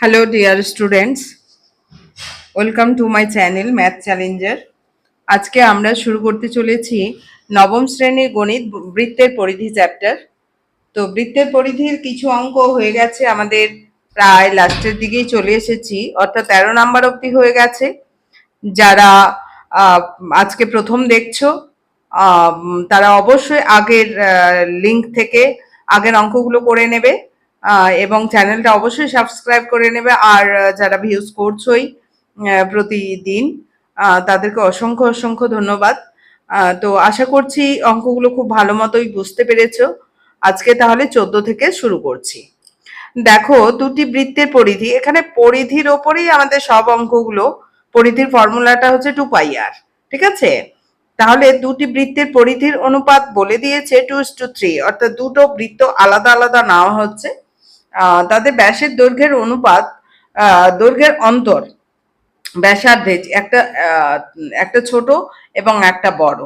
Hello dear students welcome to my channel math challenger আজকে আমরা শুরু করতে চলেছি নবম শ্রেণির গণিত বৃত্তের পরিধি চ্যাপ্টার তো বৃত্তের পরিধির কিছু অঙ্ক হয়ে গেছে আমাদের প্রায় লাস্টের দিকেই চলে এসেছি, অর্থাৎ তেরো নাম্বার অবধি হয়ে গেছে। যারা আজকে প্রথম দেখছ তারা অবশ্যই আগের লিংক থেকে আগের অঙ্কগুলো করে নেবে। এবং চ্যানেলটা অবশ্যই সাবস্ক্রাইব করে নেবে। আর যারা ভিউজ করছোই প্রতিদিন তাদেরকে অসংখ্য অসংখ্য ধন্যবাদ। তো আশা করছি অঙ্কগুলো খুব ভালো মতোই বুঝতে পেরেছ। আজকে তাহলে চোদ্দ থেকে শুরু করছি। দেখো, দুটি বৃত্তের পরিধি। এখানে পরিধির ওপরেই আমাদের সব অঙ্কগুলো। পরিধির ফর্মুলাটা হচ্ছে টু পাই আর ঠিক আছে? তাহলে দুটি বৃত্তের পরিধির অনুপাত বলে দিয়েছে টু ইস টু থ্রি অর্থাৎ দুটো বৃত্ত আলাদা আলাদা নেওয়া হচ্ছে। তাদের ব্যাসের দৈর্ঘ্যের অনুপাত দৈর্ঘ্যের অন্তর ব্যাসার্ধে একটা একটা ছোট এবং একটা বড়।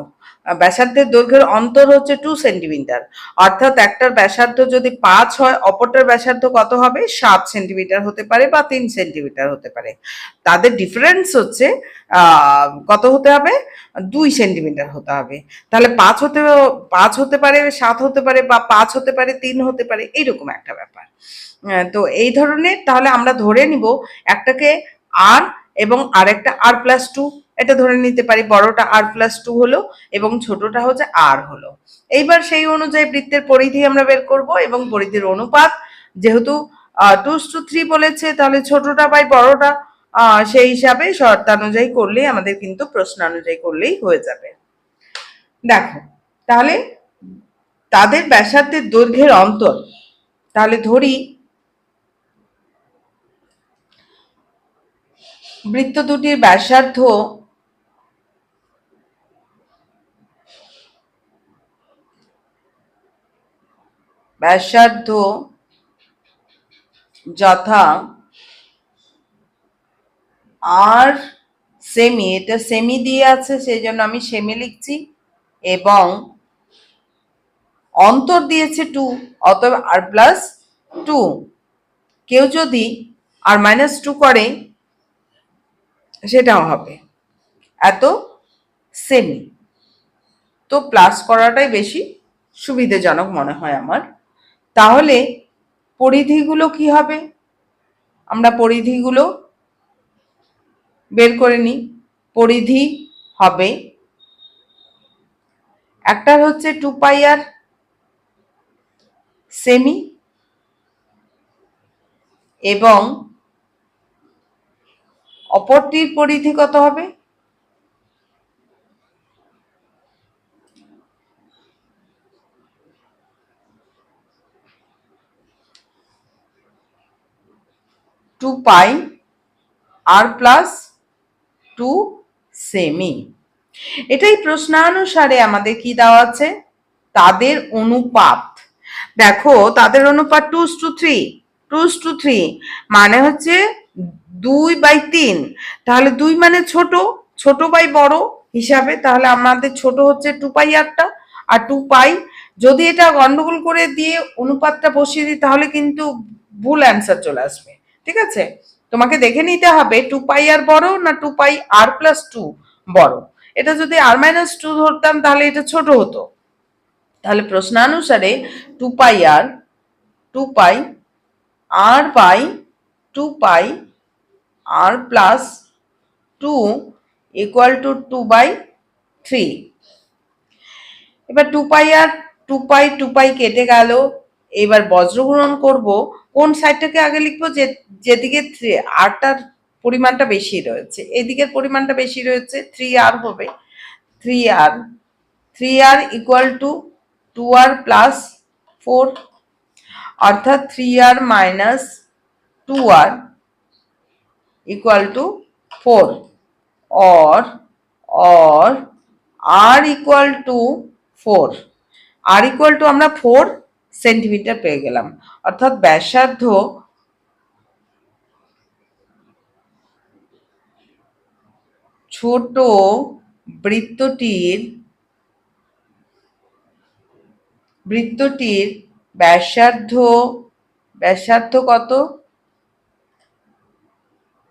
ব্যাসার্ধের দৈর্ঘ্যের অন্তর হচ্ছে টু সেন্টিমিটার অর্থাৎ একটার ব্যাসার্ধ যদি পাঁচ হয়, অপরটার ব্যাসার্ধ কত হবে? সাত সেন্টিমিটার হতে পারে বা তিন সেন্টিমিটার হতে পারে। তাদের ডিফারেন্স হচ্ছে কত হতে হবে? দুই সেন্টিমিটার হতে হবে। তাহলে পাঁচ হতে পাঁচ হতে পারে, সাত হতে পারে বা পাঁচ হতে পারে, তিন হতে পারে এইরকম একটা ব্যাপার। তো এই ধরনের তাহলে আমরা ধরে নিব একটাকে আর এবং আরেকটা আর প্লাস টু এটা ধরে নিতে পারি, বড়টা আর প্লাস টু হলো এবং ছোটটা হচ্ছে আর হলো। এইবার সেই অনুযায়ী বৃত্তের পরিধি আমরা বের করব এবং পরিধির অনুপাত, যেহেতু টু টু থ্রি বলেছে, তাহলে ছোটটা বাই বড়টা সেই হিসাবে শর্তানুযায়ী করলেই আমাদের কিন্তু প্রশ্নানুযায়ী করলেই হয়ে যাবে। দেখো, তাহলে তাদের ব্যাসার্ধের দৈর্ঘ্যের অন্তর, তাহলে ধরি বৃত্ত দুটির ব্যাসার্ধ ব্যাসার্ধ যথা আর সেমি এটা সেমি দিয়ে আছে সেই জন্য আমি সেমি লিখছি, এবং অন্তর দিয়েছে টু অতএব আর প্লাস টু কেউ যদি আর মাইনাস টু করে, সেটাও হবে। এত সেমি তো প্লাস করাটাই বেশি সুবিধাজনক মনে হয় আমার। তাহলে পরিধিগুলো কি হবে? আমরা পরিধিগুলো বের করে নিই। পরিধি হবে একটার হচ্ছে টু পাই আর সেমি এবং অপরটির পরিধি কত হবে? Two pi r plus two semi. এটাই প্রশ্নানুসারে আমাদের কি দেওয়া আছে? তাদের অনুপাত। দেখো, তাদের অনুপাত two to three two to three মানে হচ্ছে দুই বাই তিন। তাহলে দুই মানে ছোট ছোট বাই বড় হিসাবে তাহলে আমাদের ছোট হচ্ছে টু পাই আরটা আর টু পাই। যদি এটা গন্ডগোল করে দিয়ে অনুপাতটা বসিয়ে দিই তাহলে কিন্তু ভুল অ্যান্সার চলে আসবে। ঠিক আছে? তোমাকে দেখে নিতে হবে টু পাই আর বড় না two pi r plus two বড়? এটা যদি আর মাইনাস টু ধরতাম তাহলে এটা ছোট হতো। তাহলে প্রশ্নানুসারে two pi r two pi r by two pi r plus two equal to two by three এবার two pi r two pi two pi কেটে গেল। এবার বজ্রগ্রহণ করব, কোন সাইডটাকে আগে লিখব? যে, যেদিকে থ্রি, আরটার পরিমাণটা বেশি রয়েছে। এদিকের পরিমাণটা বেশি রয়েছে, থ্রি আর হবে। Three r three r equal to two r plus four অর্থাৎ three r minus two r equal to four or or r equal to four r equal to আমরা 4 সেন্টিমিটার পেয়ে গেলাম। অর্থাৎ ব্যাসার্ধ ছোট বৃত্তটির বৃত্তটির ব্যাসার্ধ ব্যাসার্ধ কত?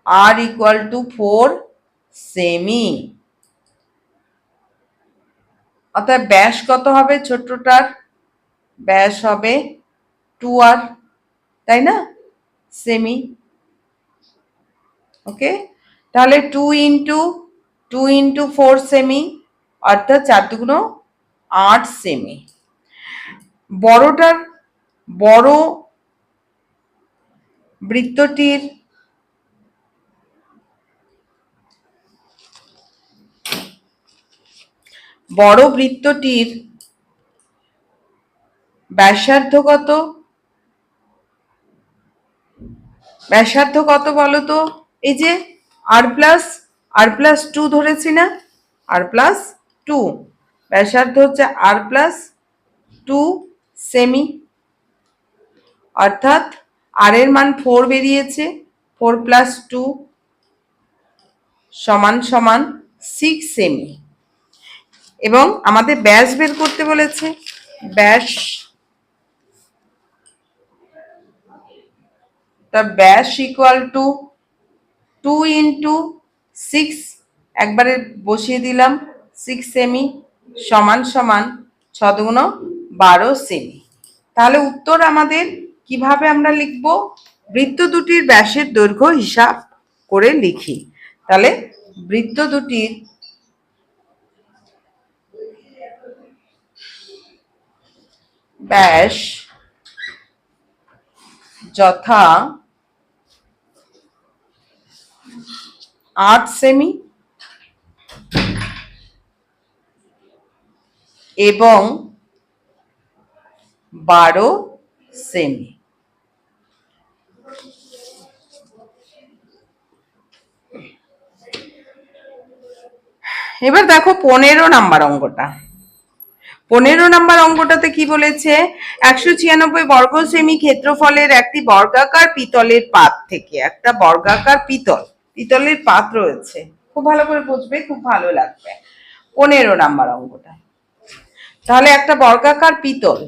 আর ইকুয়াল টু ফোর সেমি অর্থাৎ ব্যাস কত হবে ছোট্টটার? ব্যাস হবে টু আর, তাই না? সেমি ওকে তাহলে two into two into four semi অর্থাৎ চার দুগুণ আট সেমি বড়টার বড় বৃত্তটির বড় বৃত্তটির ব্যাসার্ধ কত ব্যাসার্ধ কত বলো তো। এই যে r plus r plus two ধরেছি না? আর প্লাস টু ব্যাসার্ধ হচ্ছে আর প্লাস টু সেমি অর্থাৎ আর এর মান ফোর বেরিয়েছে। ফোর প্লাস টু সমান সমান সিক্স সেমি এবং আমাদের ব্যাস বের করতে বলেছে। ব্যাস তা ব্যাস equal to two into six একবারে বসিয়ে দিলাম সিক্স সেমি সমান সমান ছদগুণ বারো সেমি তাহলে উত্তর আমাদের কীভাবে আমরা লিখব? বৃত্ত দুটির ব্যাসের দৈর্ঘ্য হিসাব করে লিখি। তাহলে বৃত্ত দুটির ব্যাস যথা আট সেমি এবং বারো সেমি। এবার দেখো পনেরো নাম্বার অঙ্কটা। পনেরো নাম্বার অঙ্কটাতে কি বলেছে? একশো ছিয়ানব্বই বর্গ সেমি ক্ষেত্রফলের একটি বর্গাকার পিতলের পাত থেকে, একটা বর্গাকার পিতল। পিতলের পাত রয়েছে। খুব ভালো করে বুঝবে, খুব ভালো লাগবে। পনেরো নাম্বার অঙ্কটা। তাহলে একটা বর্গাকার পিতল।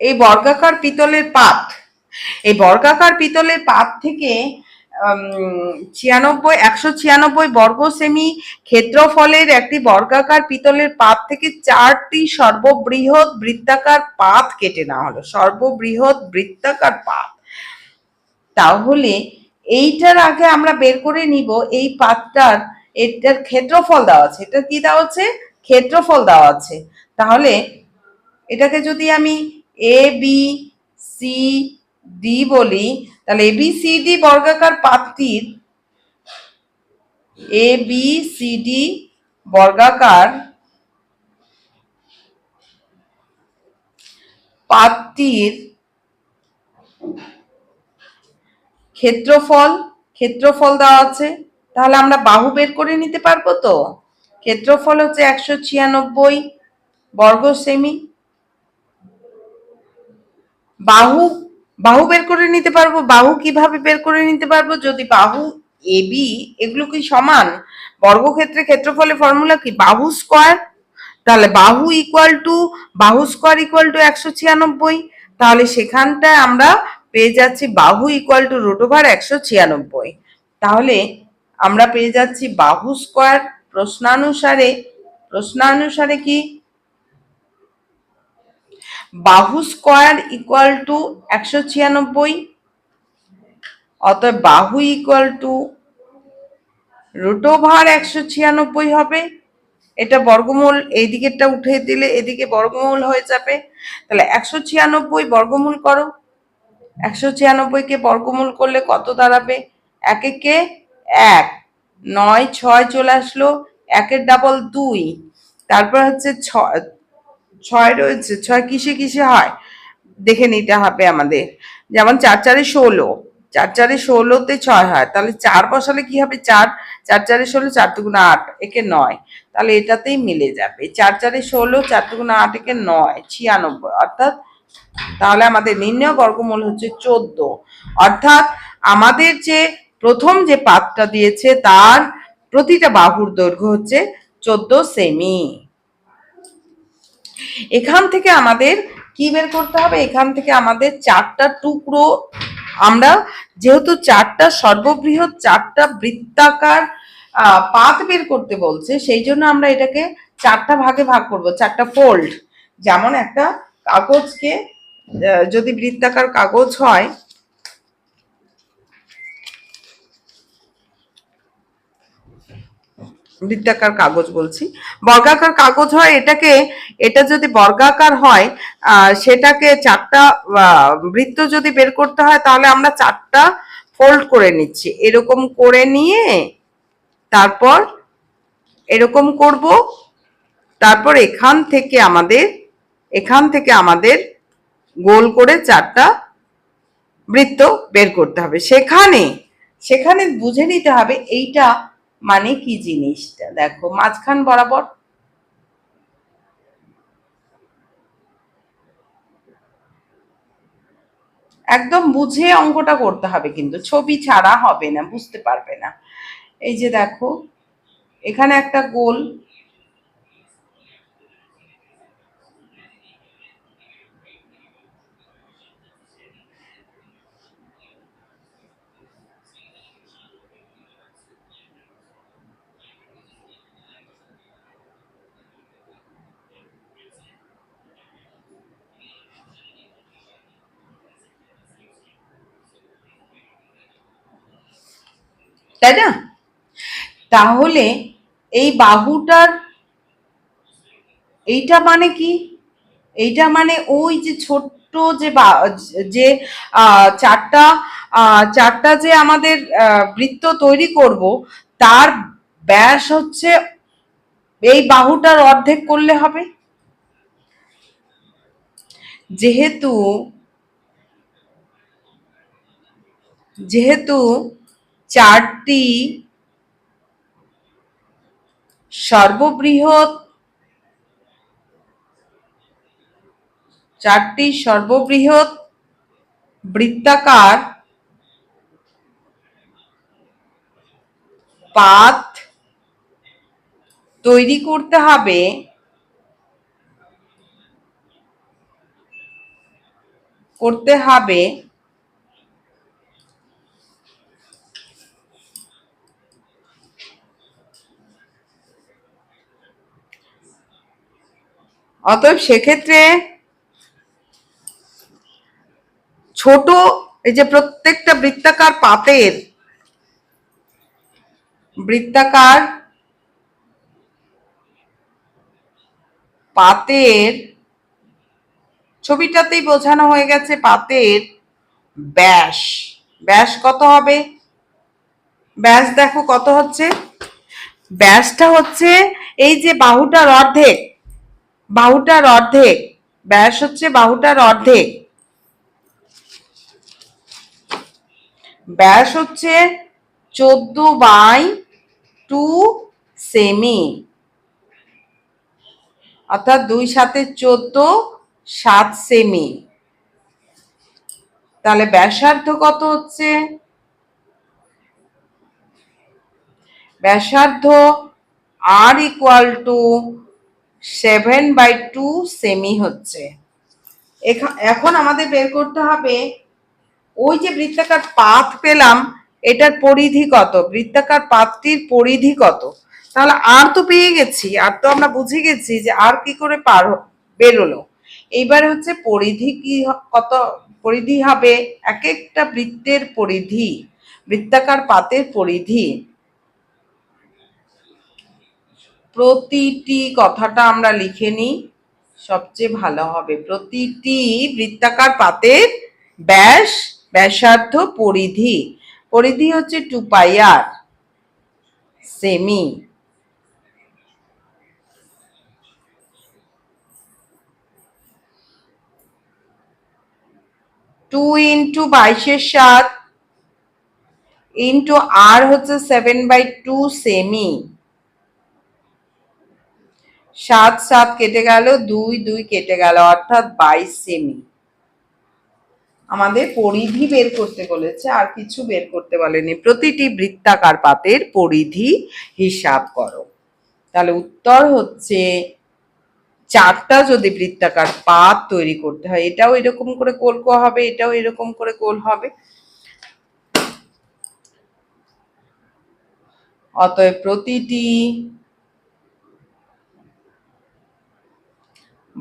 এই বর্গাকার পিতলের পাত, এই বর্গাকার পিতলের পাত থেকে ছিয়ানব্বই, একশো ছিয়ানব্বই বর্গ সেমি ক্ষেত্রফলের একটি বর্গাকার পিতলের পাত থেকে চারটি সর্ববৃহৎ বৃত্তাকার পাত কেটে নেওয়া হলো। সর্ববৃহৎ বৃত্তাকার পাত। তাহলে এইটার আগে আমরা বের করে নিব, এই পাতটার, এটার ক্ষেত্রফল দেওয়া আছে। এটা কি দেওয়া আছে? ক্ষেত্রফল দেওয়া আছে। তাহলে এটাকে যদি আমি এ বি সি ডি বলি, তাহলে এ বি সি ডি বর্গাকার পাতটির এ বি সি ডি বর্গাকার পাতটির ক্ষেত্রফল ক্ষেত্রফল দেওয়া আছে। তাহলে আমরা বাহু বের করে নিতে পারব তো? ক্ষেত্রফল হচ্ছে একশো ছিয়ানব্বই বর্গ সেমি। বাহু বাহু বের করে নিতে পারব, বাহু কীভাবে বের করে নিতে পারব? যদি বাহু এ বি এগুলো কি সমান? বর্গক্ষেত্রে ক্ষেত্রফলের ফর্মুলা কি? বাহু স্কোয়ার তাহলে বাহু ইকুয়াল টু বাহু স্কোয়ার ইকুয়াল টু একশো ছিয়ানব্বই। তাহলে সেখানটায় আমরা পেয়ে যাচ্ছি বাহু ইকুয়াল টু রুট ওভার একশো ছিয়ানব্বই। তাহলে আমরা পেয়ে যাচ্ছি বাহু স্কোয়ার প্রশ্নানুসারে প্রশ্নানুসারে কি? বাহু স্কোয়ার ইকুয়াল টু একশো ছিয়ানব্বই, অতএব বাহু ইকুয়াল টু রুট ওভার একশো ছিয়ানব্বই হবে। এটা বর্গমূল এই দিকেরটা উঠে দিলে এদিকে বর্গমূল হয়ে যাবে। তাহলে একশো ছিয়ানব্বই বর্গমূল করো। একশো ছিয়ানব্বইকে বর্গমূল করলে কত দাঁড়াবে? এক একে এক। নয়, ছয় চলে আসলো। একের ডাবল দুই। তারপর হচ্ছে ছয় ছয় রয়েছে, ছয় কিসে কিসে হয়? দেখে নিতে হবে আমাদের। যেমন চার চারে ষোলো, চার চারে ষোলোতে ছয় হয়, তাহলে চার বসালে কি হবে চার? চার চারে ষোলো, চার দুগুণা আট, একে নয়। তাহলে এটাতেই মিলে যাবে। চার চারে ষোলো, চার দুগুণা আট, একে নয়, ছিয়ানব্বই। অর্থাৎ তাহলে আমাদের নির্ণয় বর্গমূল হচ্ছে চোদ্দ। অর্থাৎ আমাদের যে প্রথম যে পাতটা দিয়েছে, তার প্রতিটা বাহুর দৈর্ঘ্য হচ্ছে চোদ্দ সেমি। এখান থেকে আমাদের কি বের করতে হবে? এখান থেকে আমাদের চারটা টুকরো। আমরা যেহেতু চারটা সর্ববৃহৎ, চারটা বৃত্তাকার পাত বের করতে বলছে, সেই জন্য আমরা এটাকে চারটা ভাগে ভাগ করব, চারটা ফোল্ড যেমন একটা কাগজকে যদি বৃত্তাকার কাগজ হয় বৃত্তাকার কাগজ বলছি। বর্গাকার কাগজ হয় এটাকে, এটা যদি বর্গাকার হয় সেটাকে চারটা বৃত্ত যদি বের করতে হয়, তাহলে আমরা চারটা ফোল্ড করে নিচ্ছি। এরকম করে নিয়ে তারপর এরকম করব। তারপর এখান থেকে আমাদের, এখান থেকে আমাদের গোল করে চারটা বৃত্ত বের করতে হবে। সেখানে সেখানে বুঝে নিতে হবে এইটা মানে কি জিনিসটা? দেখো, মাঝখান বরাবর একদম বুঝে অঙ্কটা করতে হবে কিন্তু, ছবি ছাড়া হবে না, বুঝতে পারবে না। এই যে দেখো, এখানে একটা গোল তাই না? তাহলে এই বাহুটার এইটা মানে কি? এইটা মানে ওই যে ছোট্ট যে যে চারটা চারটা যে আমাদের বৃত্ত তৈরি করব, তার ব্যাস হচ্ছে এই বাহুটার অর্ধেক করলে হবে। যেহেতু যেহেতু চারটি সর্ববৃহৎ চারটি সর্ববৃহৎ বৃত্তাকার পাত তৈরি করতে হবে। করতে হবে অতএব সেক্ষেত্রে ছোট, এই যে প্রত্যেকটা বৃত্তাকার পাতের বৃত্তাকার পাতের, ছবিটাতেই বোঝানো হয়ে গেছে পাতের ব্যাস। ব্যাস কত হবে? ব্যাস দেখো কত হচ্ছে? ব্যাসটা হচ্ছে এই যে বাহুটার অর্ধেক। বাহুটার অর্ধেক। ব্যাস হচ্ছে বাহুটার অর্ধেক। ব্যাস হচ্ছে চোদ্দ বাই টু সেমি। অর্থাৎ দুই সাথে চোদ্দ, সাত সেমি। তাহলে ব্যাসার্ধ কত হচ্ছে? ব্যাসার্ধ r equal to seven by two semi হচ্ছে। এখা- এখন আমাদের বের করতে হবে, ওই যে বৃত্তাকার পাত পেলাম, এটার পরিধি কত? বৃত্তাকার পাতটির পরিধি কত? তাহলে আর তো পেয়ে গেছি, আর তো আমরা বুঝে গেছি যে আর কি করে পার বেরোলো। এইবার হচ্ছে পরিধি কি কত? পরিধি হবে এক একটা বৃত্তের পরিধি, বৃত্তাকার পাতের পরিধি। প্রতিটি কথাটা আমরা লিখে নিই, সবচেয়ে ভালো হবে। প্রতিটি বৃত্তাকার পাতের ব্যাস, ব্যাসার্ধ পরিধি। পরিধি হচ্ছে টু পাই আর সেমি টু ইন্টু বাইশের সাত ইন্টু আর হচ্ছে সেভেন বাই টু সেমি সাত সাত কেটে গেল, দুই দুই কেটে গেল, অর্থাৎ বাইশ সেমি আমাদের পরিধি বের করতে বলেছে, আর কিছু বের করতে বলেনি। প্রতিটি বৃত্তাকার পাতের পরিধি হিসাব করো। তাহলে উত্তর হচ্ছে, চারটা যদি বৃত্তাকার পাত তৈরি করতে হয়, এটাও এরকম করে গোল হবে, এটাও এরকম করে গোল হবে। অতএব প্রতিটি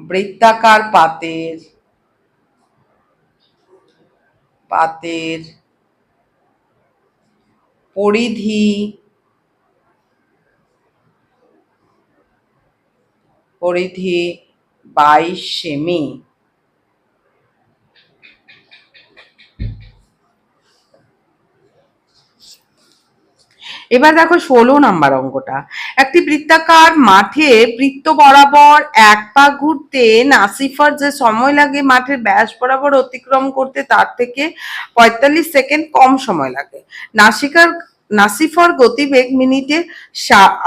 বৃত্তাকার পাতের পাতের পরিধি পরিধি বাইশ সেমি। এবার দেখো ষোলো নাম্বার অঙ্কটা। একটি বৃত্তাকার মাঠে বৃত্ত বরাবর এক পা ঘুরতে নাসিফার যে সময় লাগে মাঠের ব্যাস বরাবর অতিক্রম করতে, তার থেকে পঁয়তাল্লিশ সেকেন্ড কম সময় লাগে। নাসিকার, নাসিফার গতিবেগ মিনিটে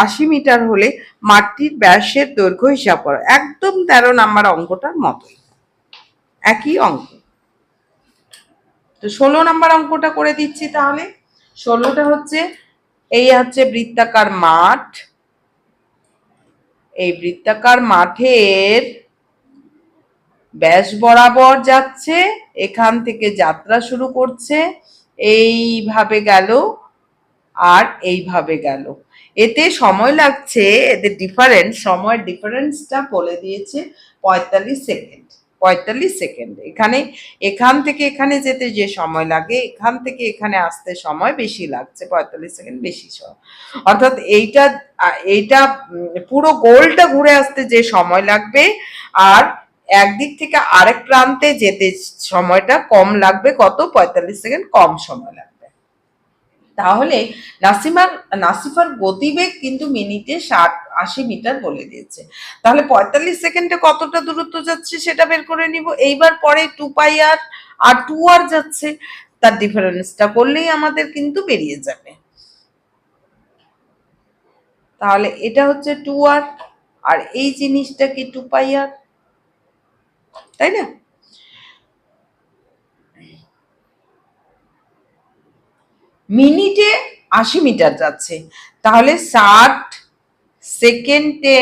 আশি মিটার হলে মাঠটির ব্যাসের দৈর্ঘ্য হিসাব করো। একদম তেরো নাম্বার অঙ্কটার মতোই। একই অঙ্ক। তো ষোলো নাম্বার অঙ্কটা করে দিচ্ছি তাহলে। ষোলোটা হচ্ছে, এই হচ্ছে বৃত্তাকার মাঠ। এই বৃত্তাকার মাঠের ব্যাস বরাবর যাচ্ছে, এখান থেকে যাত্রা শুরু করছে, এইভাবে গেল আর এইভাবে গেল। এতে সময় লাগছে, এদের ডিফারেন্স সময়ের ডিফারেন্সটা বলে দিয়েছে পঁয়তাল্লিশ সেকেন্ড। পঁয়তাল্লিশ সেকেন্ড। এখানে, এখান থেকে এখানে যেতে যে সময় লাগে, এখান থেকে এখানে আসতে সময় বেশি লাগছে, পঁয়তাল্লিশ সেকেন্ড বেশি সময় অর্থাৎ এইটা এইটা পুরো গোলটা ঘুরে আসতে যে সময় লাগবে, আর একদিক থেকে আরেক প্রান্তে যেতে সময়টা কম লাগবে, কত? পঁয়তাল্লিশ সেকেন্ড কম সময় লাগবে। তাহলে নাসিমার, নাসিফার গতিবেগ কিন্তু মিনিটে ষাট, আশি মিটার বলে দিয়েছে। তাহলে পঁয়তাল্লিশ সেকেন্ডে কতটা দূরত্ব যাচ্ছে সেটা বের করে নিব। এইবার পরে টু পাই আর আর টু আর যাচ্ছে, তার ডিফারেন্সটা করলেই আমাদের কিন্তু বেরিয়ে যাবে। তাহলে এটা হচ্ছে টু আর আর এই জিনিসটা কি টু পাই আর? তাই না? মিনিটে আশি মিটার যাচ্ছে। তাহলে ষাট সেকেন্ডে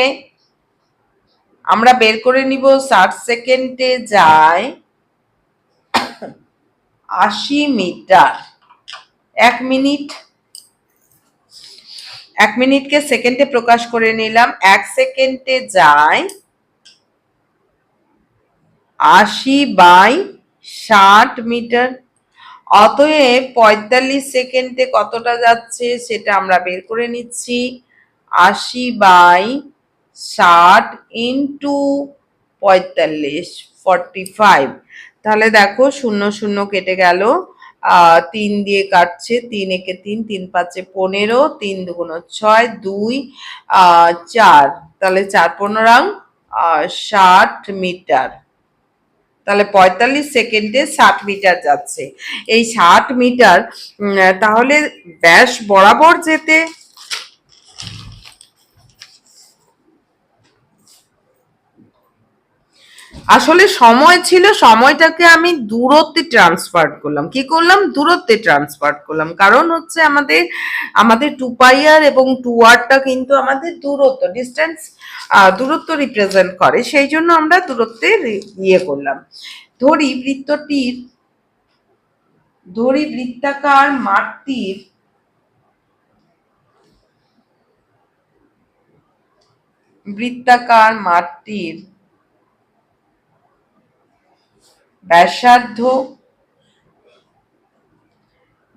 আমরা বের করে নিব, ষাট সেকেন্ডে যায় আশি মিটার। এক মিনিট, এক মিনিটকে সেকেন্ডে প্রকাশ করে নিলাম, এক সেকেন্ডে যায় আশি বাই ষাট মিটার। অতএব পঁয়তাল্লিশ সেকেন্ডে কতটা যাচ্ছে সেটা আমরা বের করে নিচ্ছি। আশি বাই ষাট ইন্টু পঁয়তাল্লিশ ফর্টি ফাইভ তাহলে দেখো শূন্য শূন্য কেটে গেল। তিন দিয়ে কাটছে, তিন একে তিন তিন পাঁচে পনেরো, তিন দুগুণ ছয়, দুই চার। তাহলে চার পনেরো ষাট মিটার। তাহলে পঁয়তাল্লিশ সেকেন্ডে ষাট মিটার যাচ্ছে। এই ষাট মিটার তাহলে ব্যাস বরাবর যেতে আসলে সময় ছিল, সময়টাকে আমি দূরত্বে ট্রান্সফার করলাম। কি করলাম? দূরত্বে ট্রান্সফার করলাম। কারণ হচ্ছে আমাদের আমাদের টু পাইয়ার এবং টু আরটা কিন্তু আমাদের দূরত্ব ডিস্টেন্স দূরত্ব রিপ্রেজেন্ট করে। সেই জন্য আমরা দূরত্বে ইয়ে করলাম। ধরি বৃত্তটির, ধরি বৃত্তাকার মাঠটির বৃত্তাকার মাঠটির ব্যাসার্ধ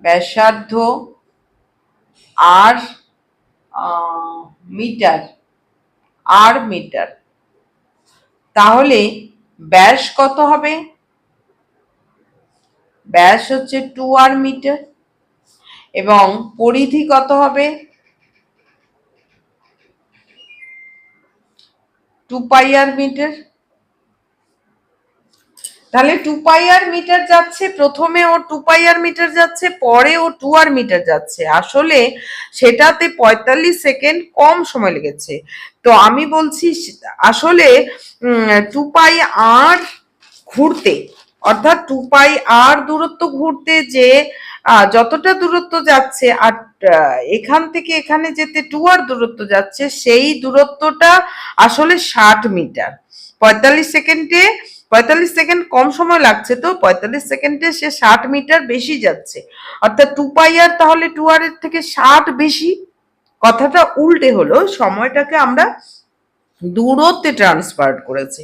ব্যাসার্ধ আর মিটার আর মিটার। তাহলে ব্যাস কত হবে? ব্যাস হচ্ছে টু আর মিটার। এবং পরিধি কত হবে? Two pi r metre. তাহলে টু পাই আর মিটার যাচ্ছে, প্রথমে ও টু পাই আর মিটার যাচ্ছে, পরে ও টু আর মিটার যাচ্ছে। আসলে সেটাতে পঁয়তাল্লিশ সেকেন্ড কম সময় লেগেছে। তো আমি বলছি, আসলে টু পাই আর ঘুরতে, অর্থাৎ টু পাই আর দূরত্ব ঘুরতে যে যতটা দূরত্ব যাচ্ছে, আর এখান থেকে এখানে যেতে টু আর দূরত্ব যাচ্ছে, সেই দূরত্বটা আসলে ষাট মিটার পঁয়তাল্লিশ সেকেন্ডে পঁয়তাল্লিশ সেকেন্ড কম সময় লাগছে তো? পঁয়তাল্লিশ সেকেন্ডে সে ষাট মিটার বেশি যাচ্ছে। অর্থাৎ টু পাই আর তাহলে টু আর এর থেকে ষাট বেশি। কথাটা উল্টে হলো, সময়টাকে আমরা দূরত্বে ট্রান্সফার করেছে।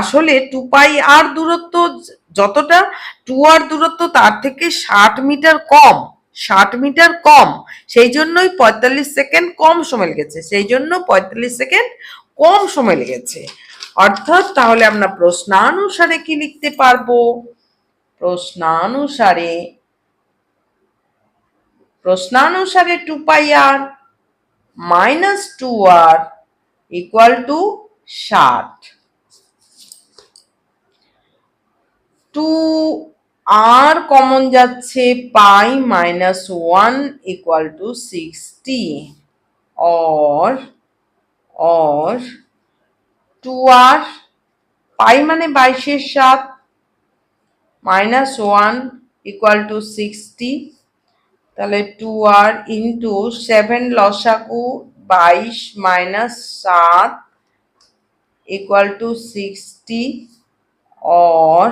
আসলে টু পাই আর দূরত্ব যতটা, টু আর দূরত্ব তার থেকে ষাট মিটার কম, ষাট মিটার কম। সেই জন্যই পঁয়তাল্লিশ সেকেন্ড কম সময় লেগেছে। সেই জন্য পঁয়তাল্লিশ সেকেন্ড কম সময় লেগেছে। অর্থাৎ তাহলে আমরা প্রশ্নানুসারে কি লিখতে পারব? প্রশ্নানুসারে প্রশ্নানুসারে two pi r minus two r equal to ষাট। টু আর কমন যাচ্ছে pi minus one equal to sixty or or two r pi মানে বাইশের সাত minus one equal to sixty তাহলে টু আর ইন্টু সেভেন লসাকু বাইশ minus সাত equal to sixty or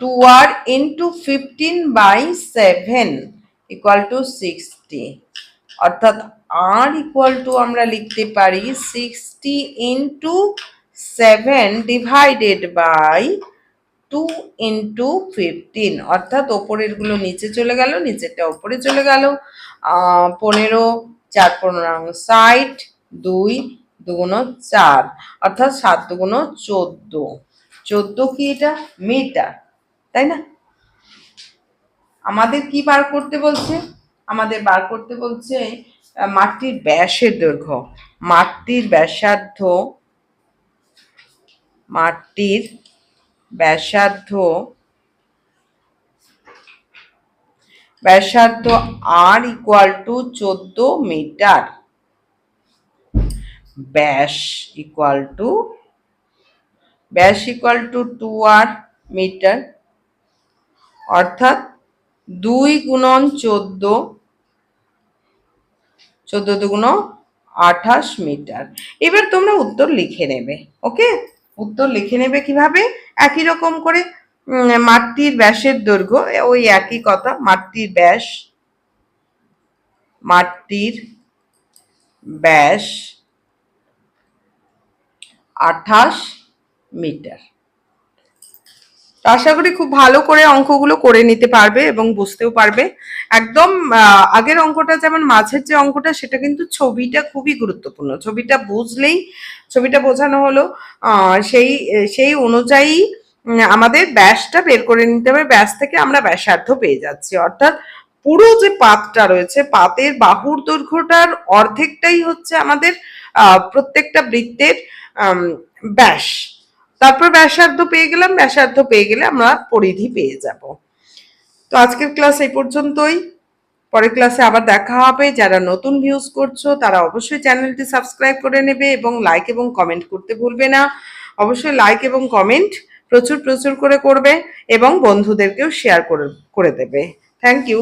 two r into fifteen by seven equal to sixty অর্থাৎ r equal to আমরা লিখতে পারি sixty into seven divided by two into fifteen অর্থাৎ ওপরেরগুলো নিচে চলে গেল, নিচেরটা ওপরে চলে গেল। পনেরো, চার পনেরো ষাট, দুই দুগুণ চার, অর্থাৎ সাত দুগুণ চোদ্দ। চোদ্দ কি এটা? মিটার, তাই না? আমাদের কি বার করতে বলছে? আমাদের বার করতে বলছে মাটির ব্যাসের দৈর্ঘ্য। মাটির ব্যাসার্ধ মাটির ব্যাসার্ধ ব্যাসার্ধ আর ইকুয়াল টু চোদ্দ মিটার ব্যাস ইকুয়াল টু ব্যাস equal to two r metre অর্থাৎ দুই গুণন চোদ্দ চোদ্দ দুগুণ আঠাশ মিটার। এবার তোমরা উত্তর লিখে নেবে, ওকে? উত্তর লিখে নেবে কীভাবে? একই রকম করে মাটির ব্যাসের দৈর্ঘ্য ওই একই কথা, মাটির ব্যাস মাটির ব্যাস আঠাশ মিটার। আশা করি খুব ভালো করে অঙ্কগুলো করে নিতে পারবে এবং বুঝতেও পারবে। একদম আগের অঙ্কটা যেমন মাঝের যে অঙ্কটা, সেটা কিন্তু ছবিটা খুবই গুরুত্বপূর্ণ। ছবিটা বুঝলেই, ছবিটা বোঝানো হলো সেই সেই অনুযায়ী আমাদের ব্যাসটা বের করে নিতে হবে। ব্যাস থেকে আমরা ব্যাসার্ধ পেয়ে যাচ্ছি। অর্থাৎ পুরো যে পাতটা রয়েছে, পাতের বাহুর দৈর্ঘ্যটার অর্ধেকটাই হচ্ছে আমাদের প্রত্যেকটা বৃত্তের ব্যাস। তারপর ব্যাসার্ধ পেয়ে গেলাম, ব্যাসার্ধ পেয়ে গেলে আমরা পরিধি পেয়ে যাব। তো আজকের ক্লাস এই পর্যন্তই। পরের ক্লাসে আবার দেখা হবে। যারা নতুন ভিউজ করছ, তারা অবশ্যই চ্যানেলটি সাবস্ক্রাইব করে নেবে এবং লাইক এবং কমেন্ট করতে ভুলবে না। অবশ্যই লাইক এবং কমেন্ট প্রচুর প্রচুর করে করবে এবং বন্ধুদেরকেও শেয়ার করে করে দেবে। Thank you